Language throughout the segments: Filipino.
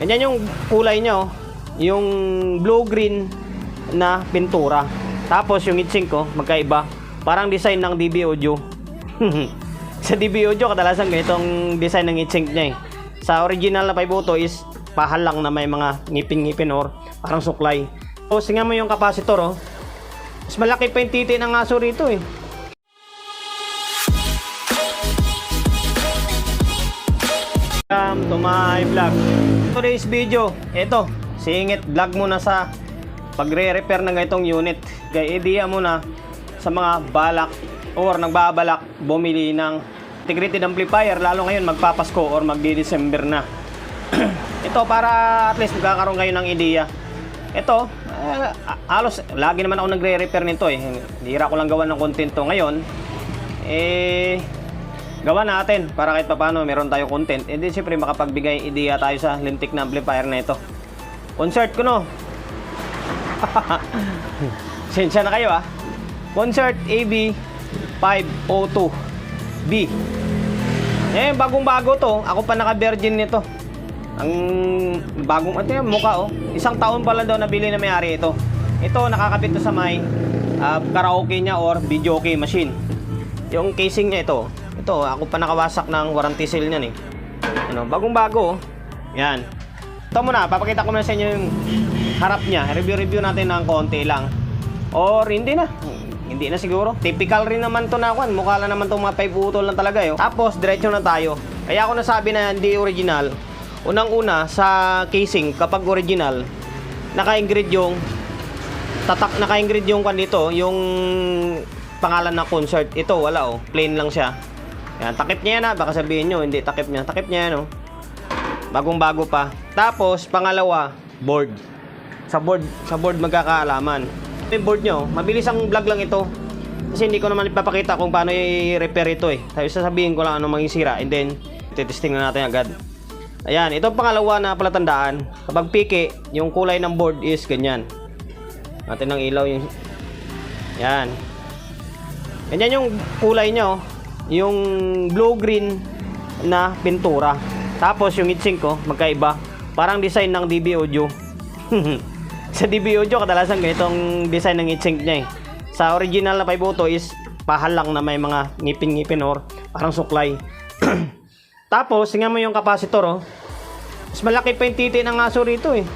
Ganyan yung kulay niya, oh. Yung blue-green na pintura. Tapos yung itsing ko, magkaiba. Parang design ng DB Audio. sa DB Audio, kadalasan ganitong design ng itsing niya eh. Sa original na 5 auto is pahal lang na may mga ngipin-ngipin or parang suklay. So, singa mo yung capacitor, oh. Mas malaki pa yung titi ng aso rito eh. Welcome to my vlog. Today's video, ito, singit vlog muna sa pagre-repair ng ganitong unit. Kaya idea muna sa mga balak or nagbabalak bumili ng integrated amplifier lalo ngayon magpapasko or magdi-December na. ito para at least magkakaroon kayo ng ideya. Ito, eh, halos lagi naman ako nagre-repair nito eh. Hira ko lang gawa ng content ngayon. Eh, gawa natin para kahit paano meron tayo content. Eh di siyempre makapagbigay ideya tayo sa lintik na amplifier na ito. Concert ko no. Sensya na kayo ah. Concert AB 502B. Eh, bagong-bago to. Ako pa naka-virgin nito. Ang bagong, ito yung mukha oh. Isang taon pa lang daw nabili na may-ari ito. Ito, nakakabit to sa may ah, karaoke niya or video okay machine. Yung casing niya ito. Ito, ako pa nakawasak ng warranty seal niyan eh. Ano, bagong-bago oh. Yan. Ito muna, papakita ko muna sa inyo yung harap niya. Review-review natin ng konti lang. Or hindi na. Hindi na siguro. Typical rin naman to na kwan. Mukha lang naman to mga 5 utol lang talaga yo. Tapos diretso na tayo. Kaya ako nasabi na hindi original. Unang-una sa casing kapag original, naka-ingrid yung tatak naka-ingrid yung kwan dito, yung pangalan ng concert. Ito wala oh, plain lang siya. Yan, takip niya yan ha. Baka sabihin nyo, hindi takip niya. Takip niya yan oh. Bagong-bago pa. Tapos, pangalawa, board. Sa board, sa board magkakaalaman. Yung board nyo, mabilis ang vlog lang ito. Kasi hindi ko naman ipapakita kung paano i-repair ito eh. Sabi sasabihin ko lang ano maging sira and then titesting na natin agad. Ayan, itong pangalawa na palatandaan. Kapag piki, yung kulay ng board is ganyan. Natin ng ilaw yung... Yan. Ganyan yung kulay niya oh. Yung blue-green na pintura. Tapos yung itsing ko, magkaiba. Parang design ng DB Audio. sa DB Audio, kadalasan ganitong design ng itsing niya eh. Sa original na 5 auto is pahal lang na may mga ngipin-ngipin or parang suklay. Tapos, tingnan mo yung capacitor oh. Mas malaki pa yung titi ng aso rito eh.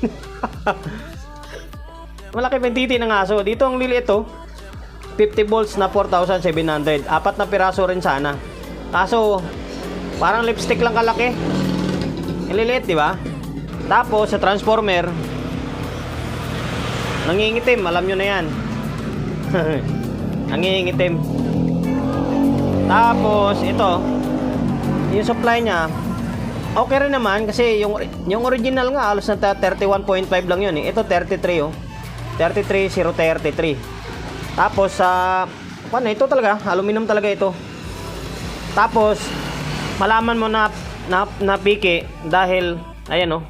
malaki pa yung titi ng aso. Dito ang liliit oh. 50 volts na 4,700. Apat na piraso rin sana. Kaso, parang lipstick lang kalaki. Ililiit, di ba? Tapos, sa transformer, nangingitim. Alam nyo na yan. nangingitim. Tapos, ito, yung supply niya, okay rin naman kasi yung yung original nga halos na 31.5 lang yun eh. Ito 33 oh. 33033. Tapos sa ano ito talaga, aluminum talaga ito. Tapos malaman mo na na, na dahil ayan oh,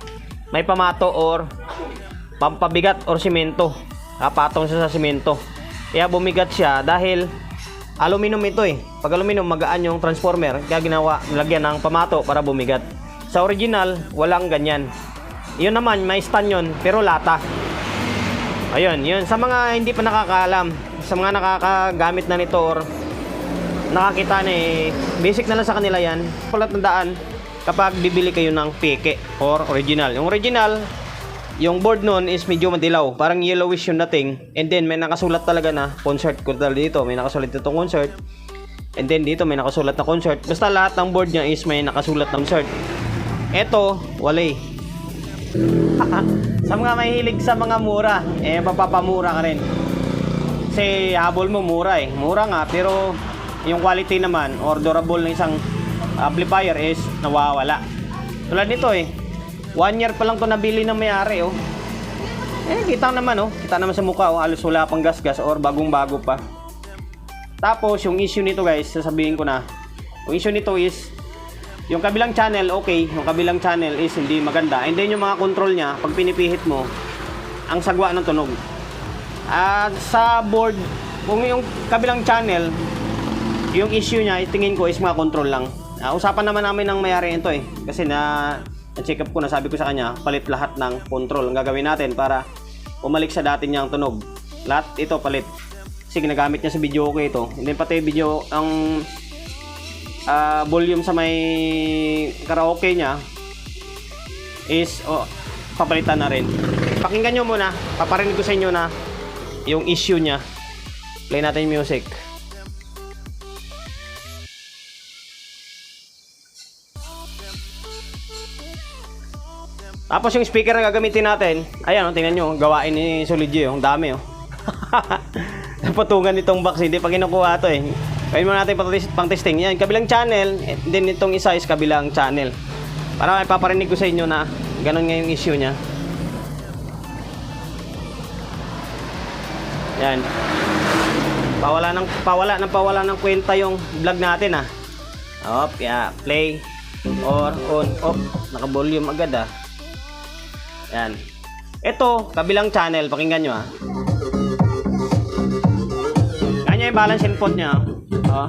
may pamato or pampabigat or simento. Kapatong siya sa simento. Kaya bumigat siya dahil aluminum ito eh. Pag aluminum magaan yung transformer, kaya ginawa nilagyan ng pamato para bumigat. Sa original, walang ganyan. Yun naman, may stand yun, pero lata. Ayun, yun. Sa mga hindi pa nakakaalam, sa mga nakakagamit na nito or nakakita na eh, basic na lang sa kanila yan. Kulat tandaan kapag bibili kayo ng peke or original. Yung original, yung board nun is medyo madilaw. Parang yellowish yung dating. And then may nakasulat talaga na concert. Kung dito, may nakasulat dito concert. And then dito may nakasulat na concert. Basta lahat ng board niya is may nakasulat na concert. Eto, wala eh. sa mga mahilig sa mga mura, eh mapapamura ka rin. Kasi habol mo mura eh. Mura nga pero yung quality naman or durable ng isang amplifier is nawawala. Tulad nito eh. One year pa lang to nabili ng may-ari oh. Eh kita naman oh. Kita naman sa mukha oh. Alos wala pang gasgas or bagong-bago pa. Tapos yung issue nito guys, sasabihin ko na. Yung issue nito is yung kabilang channel okay, yung kabilang channel is hindi maganda. And then yung mga control niya, pag pinipihit mo, ang sagwa ng tunog. At sa board, kung yung kabilang channel, yung issue niya, tingin ko is mga control lang. Ah, usapan naman namin ng mayari ito eh. Kasi na na-check up ko na sabi ko sa kanya, palit lahat ng control. Ang gagawin natin para umalik sa dati niyang tunog. Lahat ito palit. Kasi ginagamit niya sa video ko ito. And then pati video, ang ah, volume sa may karaoke niya is oh, papalitan na rin. Pakinggan nyo muna. Paparinig ko sa inyo na yung issue niya. Play natin yung music. Tapos yung speaker na gagamitin natin, ayan, oh, tingnan nyo, gawain ni Solid G, oh, ang dami oh. Patungan nitong box, hindi pa kinukuha to eh. Kaya muna natin pang- testing. Yan, kabilang channel, and then itong isa is kabilang channel. Para ipaparinig ko sa inyo na ganun nga yung issue niya. Yan. Pawala ng pawala ng pawala ng kwenta yung vlog natin ah. Op, yeah, play or on off. Naka-volume agad ah. Yan. Ito, kabilang channel, pakinggan nyo ah. Kanya yung balance input niya. Oh.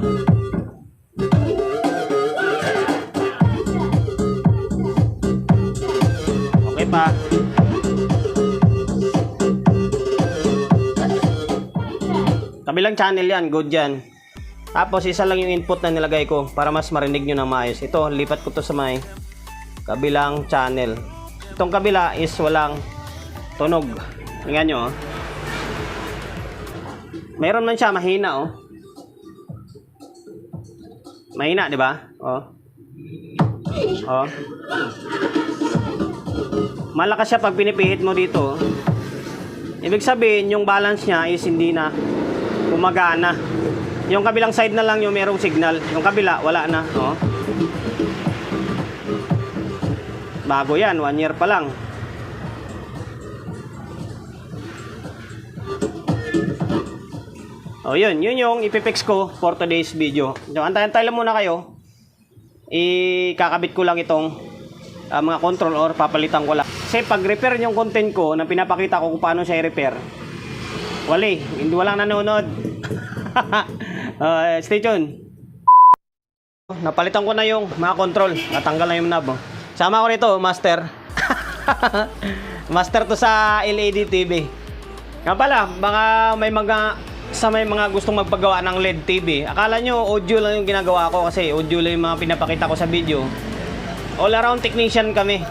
Okay pa. Kabilang channel yan, good yan. Tapos isa lang yung input na nilagay ko para mas marinig nyo na maayos. Ito, lipat ko to sa may kabilang channel. Itong kabila is walang tunog. Tingnan nyo oh. Meron man siya, mahina oh. Mahina, di ba? Oh. Oh. Malakas siya pag pinipihit mo dito. oh. Ibig sabihin, yung balance niya is hindi na gumagana. Yung kabilang side na lang yung merong signal. Yung kabila, wala na. Oh. Bago yan, one year pa lang. Oh, yun. Yun yung ipipix ko for today's video. So, antayin-tayin lang muna kayo. Ikakabit ko lang itong ah, mga control or papalitan ko lang. Kasi pag repair yung content ko na pinapakita ko kung paano siya i-repair, wali, hindi walang nanonood. Ah, stay tuned. Napalitan ko na yung mga control. Natanggal na yung knob. oh. Sama ko nito, master. master to sa LED TV. Nga pala, baka may mga sa may mga gustong magpagawa ng LED TV. Akala nyo audio lang yung ginagawa ko kasi audio lang yung mga pinapakita ko sa video. All around technician kami.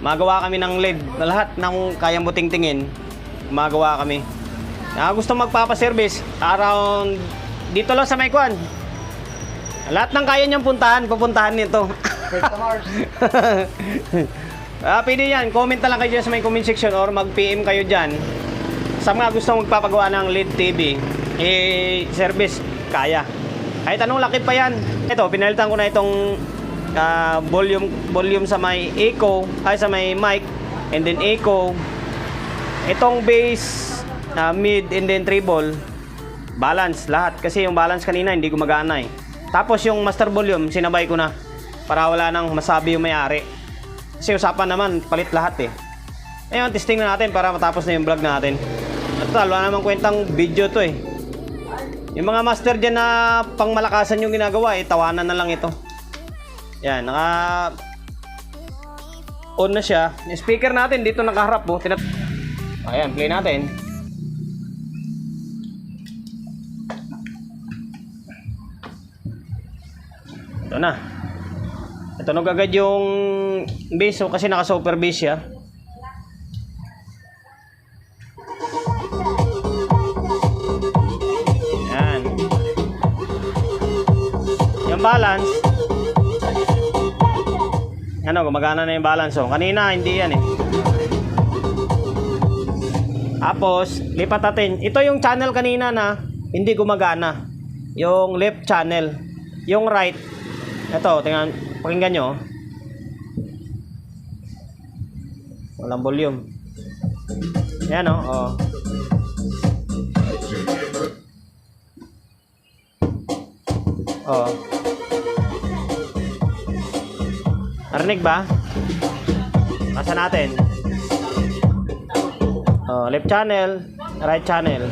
Magawa kami ng LED. Lahat ng kayang buting tingin, magawa kami. Ah, gusto magpapaservice around dito lang sa Maykwan. Lahat ng kaya niyang puntahan, pupuntahan nito. ah, pwede yan. Comment na lang kayo dyan sa may comment section or mag-PM kayo dyan. Sa mga gusto magpapagawa ng LED TV, eh, service, kaya. Kahit anong laki pa yan. Ito, pinalitan ko na itong ah, volume, volume sa may echo, ay sa may mic, and then echo. Itong bass, ah, mid, and then treble, balance lahat. Kasi yung balance kanina hindi gumagana eh. Tapos yung master volume, sinabay ko na para wala nang masabi yung may-ari. Kasi usapan naman, palit lahat eh. Ayun, testing na natin para matapos na yung vlog natin. At wala namang kwentang video to eh. Yung mga master dyan na pangmalakasan yung ginagawa eh, tawanan na lang ito. Yan, naka on na siya. Yung speaker natin dito nakaharap oh. Tinat Ayan, play natin. Ito na. Ito na agad yung bass oh, kasi naka super bass siya. Yan. Yung balance. Ano, gumagana na yung balance oh. Kanina hindi yan eh. Tapos, lipat natin. Ito yung channel kanina na hindi gumagana. Yung left channel. Yung right. Ito, tingnan, pakinggan nyo. Walang volume. Yan. Oh, oh. Oh. Narinig ba? Pasa natin. Oh, left channel, right channel.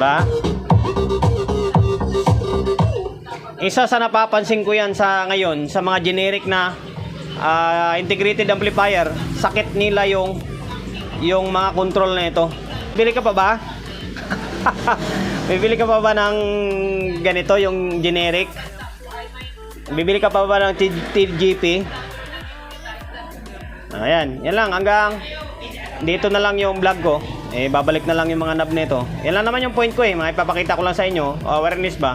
Diba? Isa sa napapansin ko yan sa ngayon, sa mga generic na ah, integrated amplifier, sakit nila yung yung mga control na ito. Bili ka pa ba? Bibili ka pa ba ng ganito, yung generic? Bibili ka pa ba ng TGP? Ayan, yan lang hanggang dito na lang yung vlog ko. Eh, babalik na lang yung mga knob nito. Yan lang naman yung point ko eh. Mga ipapakita ko lang sa inyo. Awareness ba?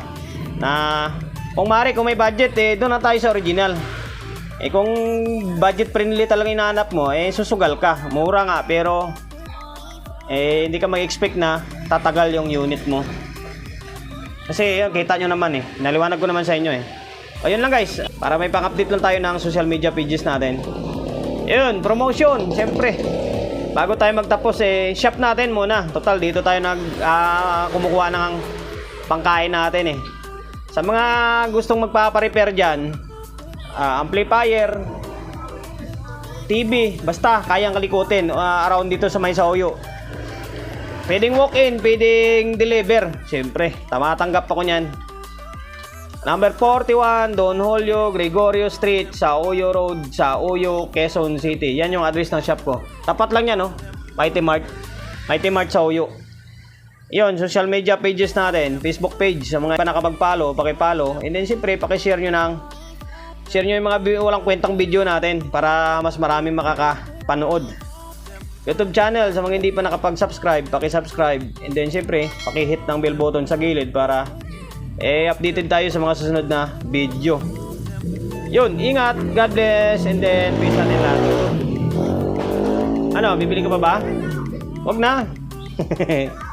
Na kung mari, kung may budget eh, doon na tayo sa original. Eh kung budget friendly talaga hinahanap mo, eh susugal ka. Mura nga, pero eh hindi ka mag-expect na tatagal yung unit mo. Kasi yun, kita nyo naman eh. Naliwanag ko naman sa inyo eh. O lang guys, para may pang-update lang tayo ng social media pages natin. Yun, promotion, siyempre. Bago tayo magtapos, eh, shop natin muna. Total, dito tayo nag, ah, kumukuha ng pangkain natin eh. Sa mga gustong magpaparepair dyan, ah, amplifier, TV, basta kayang kalikutin ah, around dito sa may Sauyo. Pwedeng walk-in, pwedeng deliver. Siyempre, tamatanggap ako niyan. Number 41, Don Julio Gregorio Street, sa Oyo Road, sa Oyo, Quezon City. Yan yung address ng shop ko. Tapat lang yan, no? Mighty Mart. Mighty Mart sa Oyo. Yun, social media pages natin. Facebook page. Sa mga pa nakapag-follow, pakipollow. And then, siyempre, pakishare nyo ng share nyo yung mga walang kwentang video natin para mas maraming makakapanood. YouTube channel, sa mga hindi pa nakapag-subscribe, paki-subscribe. And then, siyempre, paki-hit ng bell button sa gilid para eh, updated tayo sa mga susunod na video. Yun, ingat, God bless, and then peace natin lahat. Ano, bibili ka pa ba? Wag na.